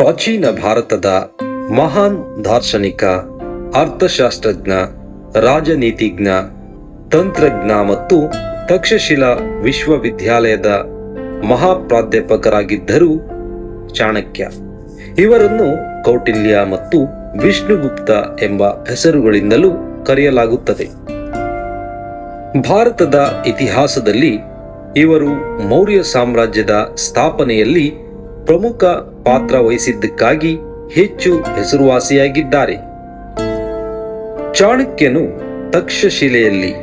ಪ್ರಾಚೀನ ಭಾರತದ ಮಹಾನ್ ದಾರ್ಶನಿಕ, ಅರ್ಥಶಾಸ್ತ್ರಜ್ಞ, ರಾಜನೀತಿಜ್ಞ, ತಂತ್ರಜ್ಞ ಮತ್ತು ತಕ್ಷಶಿಲಾ ವಿಶ್ವವಿದ್ಯಾಲಯದ ಮಹಾಪ್ರಾಧ್ಯಾಪಕರಾಗಿದ್ದರು ಚಾಣಕ್ಯ. ಇವರನ್ನು ಕೌಟಿಲ್ಯ ಮತ್ತು ವಿಷ್ಣುಗುಪ್ತ ಎಂಬ ಹೆಸರುಗಳಿಂದಲೂ ಕರೆಯಲಾಗುತ್ತದೆ. ಭಾರತದ ಇತಿಹಾಸದಲ್ಲಿ ಇವರು ಮೌರ್ಯ ಸಾಮ್ರಾಜ್ಯದ ಸ್ಥಾಪನೆಯಲ್ಲಿ ಪ್ರಮುಖ ಪಾತ್ರ ವಹಿಸಿದ್ದಕ್ಕಾಗಿ ಹೆಚ್ಚು ಹೆಸರುವಾಸಿಯಾಗಿದ್ದಾರೆ. ಚಾಣಕ್ಯನು ತಕ್ಷಶಿಲೆಯಲ್ಲಿ,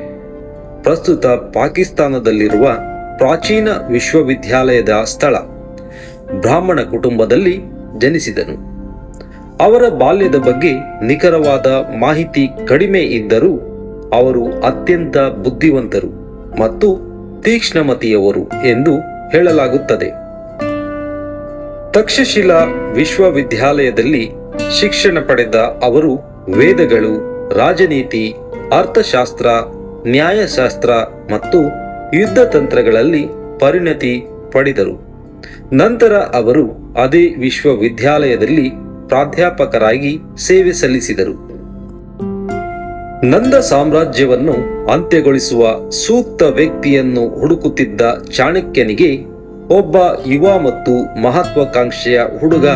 ಪ್ರಸ್ತುತ ಪಾಕಿಸ್ತಾನದಲ್ಲಿರುವ ಪ್ರಾಚೀನ ವಿಶ್ವವಿದ್ಯಾಲಯದ ಸ್ಥಳ, ಬ್ರಾಹ್ಮಣ ಕುಟುಂಬದಲ್ಲಿ ಜನಿಸಿದನು. ಅವರ ಬಾಲ್ಯದ ಬಗ್ಗೆ ನಿಖರವಾದ ಮಾಹಿತಿ ಕಡಿಮೆ ಇದ್ದರೂ ಅವರು ಅತ್ಯಂತ ಬುದ್ಧಿವಂತರು ಮತ್ತು ತೀಕ್ಷ್ಣಮತಿಯವರು ಎಂದು ಹೇಳಲಾಗುತ್ತದೆ. ತಕ್ಷಶಿಲಾ ವಿಶ್ವವಿದ್ಯಾಲಯದಲ್ಲಿ ಶಿಕ್ಷಣ ಪಡೆದ ಅವರು ವೇದಗಳು, ರಾಜನೀತಿ, ಅರ್ಥಶಾಸ್ತ್ರ, ನ್ಯಾಯಶಾಸ್ತ್ರ ಮತ್ತು ಯುದ್ಧ ತಂತ್ರಗಳಲ್ಲಿ ಪರಿಣತಿ ಪಡೆದರು. ನಂತರ ಅವರು ಅದೇ ವಿಶ್ವವಿದ್ಯಾಲಯದಲ್ಲಿ ಪ್ರಾಧ್ಯಾಪಕರಾಗಿ ಸೇವೆ ಸಲ್ಲಿಸಿದರು. ನಂದ ಸಾಮ್ರಾಜ್ಯವನ್ನು ಅಂತ್ಯಗೊಳಿಸುವ ಸೂಕ್ತ ವ್ಯಕ್ತಿಯನ್ನು ಹುಡುಕುತ್ತಿದ್ದ ಚಾಣಕ್ಯನಿಗೆ ಒಬ್ಬ ಯುವ ಮತ್ತು ಮಹತ್ವಾಕಾಂಕ್ಷೆಯ ಹುಡುಗ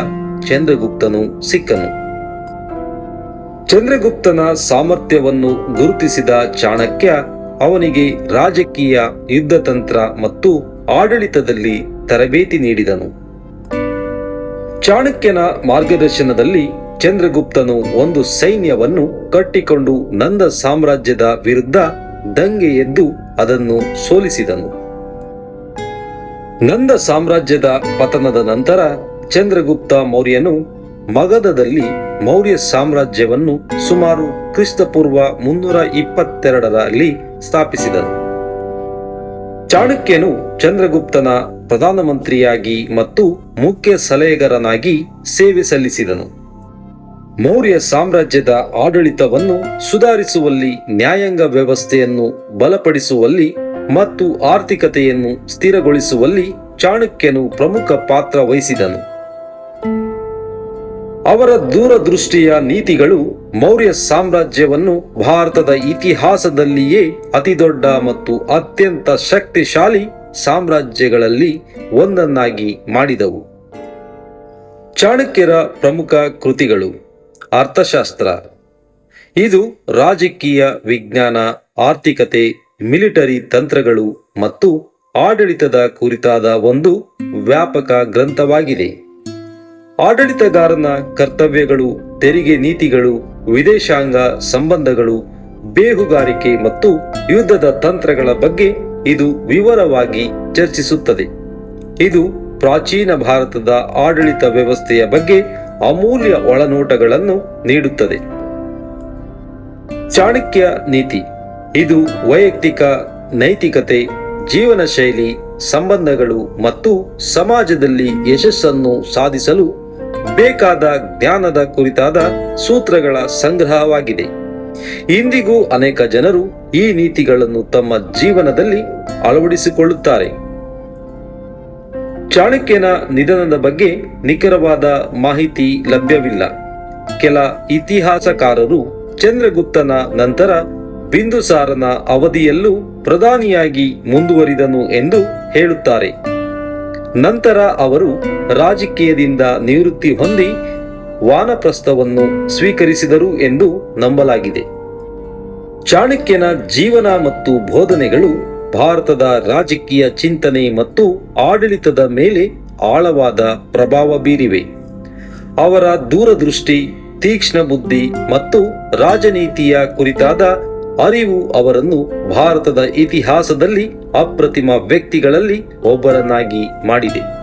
ಚಂದ್ರಗುಪ್ತನು ಸಿಕ್ಕನು. ಚಂದ್ರಗುಪ್ತನ ಸಾಮರ್ಥ್ಯವನ್ನು ಗುರುತಿಸಿದ ಚಾಣಕ್ಯ ಅವನಿಗೆ ರಾಜಕೀಯ, ಯುದ್ಧತಂತ್ರ ಮತ್ತು ಆಡಳಿತದಲ್ಲಿ ತರಬೇತಿ ನೀಡಿದನು. ಚಾಣಕ್ಯನ ಮಾರ್ಗದರ್ಶನದಲ್ಲಿ ಚಂದ್ರಗುಪ್ತನು ಒಂದು ಸೈನ್ಯವನ್ನು ಕಟ್ಟಿಕೊಂಡು ನಂದ ಸಾಮ್ರಾಜ್ಯದ ವಿರುದ್ಧ ದಂಗೆ ಎದ್ದು ಅದನ್ನು ಸೋಲಿಸಿದನು. ನಂದ ಸಾಮ್ರಾಜ್ಯದ ಪತನದ ನಂತರ ಚಂದ್ರಗುಪ್ತ ಮೌರ್ಯನು ಮಗಧದಲ್ಲಿ ಮೌರ್ಯ ಸಾಮ್ರಾಜ್ಯವನ್ನು ಸುಮಾರು ಕ್ರಿಸ್ತಪೂರ್ವ ಮುನ್ನೂರ ಇಪ್ಪತ್ತೆರಡರಲ್ಲಿ ಸ್ಥಾಪಿಸಿದನು. ಚಾಣಕ್ಯನು ಚಂದ್ರಗುಪ್ತನ ಪ್ರಧಾನಮಂತ್ರಿಯಾಗಿ ಮತ್ತು ಮುಖ್ಯ ಸಲಹೆಗಾರನಾಗಿ ಸೇವೆ ಸಲ್ಲಿಸಿದನು. ಮೌರ್ಯ ಸಾಮ್ರಾಜ್ಯದ ಆಡಳಿತವನ್ನು ಸುಧಾರಿಸುವಲ್ಲಿ ನ್ಯಾಯಾಂಗ ವ್ಯವಸ್ಥೆಯನ್ನು ಬಲಪಡಿಸುವಲ್ಲಿ ಮತ್ತು ಆರ್ಥಿಕತೆಯನ್ನು ಸ್ಥಿರಗೊಳಿಸುವಲ್ಲಿ ಚಾಣಕ್ಯನು ಪ್ರಮುಖ ಪಾತ್ರ ವಹಿಸಿದನು. ಅವರ ದೂರದೃಷ್ಟಿಯ ನೀತಿಗಳು ಮೌರ್ಯ ಸಾಮ್ರಾಜ್ಯವನ್ನು ಭಾರತದ ಇತಿಹಾಸದಲ್ಲಿಯೇ ಅತಿದೊಡ್ಡ ಮತ್ತು ಅತ್ಯಂತ ಶಕ್ತಿಶಾಲಿ ಸಾಮ್ರಾಜ್ಯಗಳಲ್ಲಿ ಒಂದನ್ನಾಗಿ ಮಾಡಿದವು. ಚಾಣಕ್ಯರ ಪ್ರಮುಖ ಕೃತಿಗಳು ಅರ್ಥಶಾಸ್ತ್ರ. ಇದು ರಾಜಕೀಯ ವಿಜ್ಞಾನ, ಆರ್ಥಿಕತೆ ಮಿಲಿಟರಿ ತಂತ್ರಗಳು ಮತ್ತು ಆಡಳಿತದ ಕುರಿತಾದ ಒಂದು ವ್ಯಾಪಕ ಗ್ರಂಥವಾಗಿದೆ. ಆಡಳಿತಗಾರನ ಕರ್ತವ್ಯಗಳು, ತೆರಿಗೆ ನೀತಿಗಳು, ವಿದೇಶಾಂಗ ಸಂಬಂಧಗಳು, ಬೇಹುಗಾರಿಕೆ ಮತ್ತು ಯುದ್ಧದ ತಂತ್ರಗಳ ಬಗ್ಗೆ ಇದು ವಿವರವಾಗಿ ಚರ್ಚಿಸುತ್ತದೆ. ಇದು ಪ್ರಾಚೀನ ಭಾರತದ ಆಡಳಿತ ವ್ಯವಸ್ಥೆಯ ಬಗ್ಗೆ ಅಮೂಲ್ಯ ಒಳನೋಟಗಳನ್ನು ನೀಡುತ್ತದೆ. ಚಾಣಕ್ಯ ನೀತಿ. ಇದು ವೈಯಕ್ತಿಕ, ನೈತಿಕತೆ ಜೀವನ ಶೈಲಿ ಸಂಬಂಧಗಳು ಮತ್ತು ಸಮಾಜದಲ್ಲಿ ಯಶಸ್ಸನ್ನು ಸಾಧಿಸಲು ಬೇಕಾದ ಜ್ಞಾನದ ಕುರಿತಾದ ಸೂತ್ರಗಳ ಸಂಗ್ರಹವಾಗಿದೆ. ಇಂದಿಗೂ ಅನೇಕ ಜನರು ಈ ನೀತಿಗಳನ್ನು ತಮ್ಮ ಜೀವನದಲ್ಲಿ ಅಳವಡಿಸಿಕೊಳ್ಳುತ್ತಾರೆ. ಚಾಣಕ್ಯನ ನಿಧನದ ಬಗ್ಗೆ ನಿಖರವಾದ ಮಾಹಿತಿ ಲಭ್ಯವಿಲ್ಲ. ಕೆಲ ಇತಿಹಾಸಕಾರರು ಚಂದ್ರಗುಪ್ತನ ನಂತರ ಬಿಂದುಸಾರನ ಅವಧಿಯಲ್ಲೂ ಪ್ರಧಾನಿಯಾಗಿ ಮುಂದುವರಿದನು ಎಂದು ಹೇಳುತ್ತಾರೆ. ನಂತರ ಅವರು ರಾಜಕೀಯದಿಂದ ನಿವೃತ್ತಿ ಹೊಂದಿ ವಾನಪ್ರಸ್ಥವನ್ನು ಸ್ವೀಕರಿಸಿದರು ಎಂದು ನಂಬಲಾಗಿದೆ. ಚಾಣಕ್ಯನ ಜೀವನ ಮತ್ತು ಬೋಧನೆಗಳು ಭಾರತದ ರಾಜಕೀಯ ಚಿಂತನೆ ಮತ್ತು ಆಡಳಿತದ ಮೇಲೆ ಆಳವಾದ ಪ್ರಭಾವ ಬೀರಿವೆ. ಅವರ ದೂರದೃಷ್ಟಿ, ತೀಕ್ಷ್ಣ ಬುದ್ಧಿ ಮತ್ತು ರಾಜನೀತಿಯ ಕುರಿತಾದ ಅರಿವು ಅವರನ್ನು ಭಾರತದ ಇತಿಹಾಸದಲ್ಲಿ ಅಪ್ರತಿಮ ವ್ಯಕ್ತಿಗಳಲ್ಲಿ ಒಬ್ಬರನ್ನಾಗಿ ಮಾಡಿದೆ.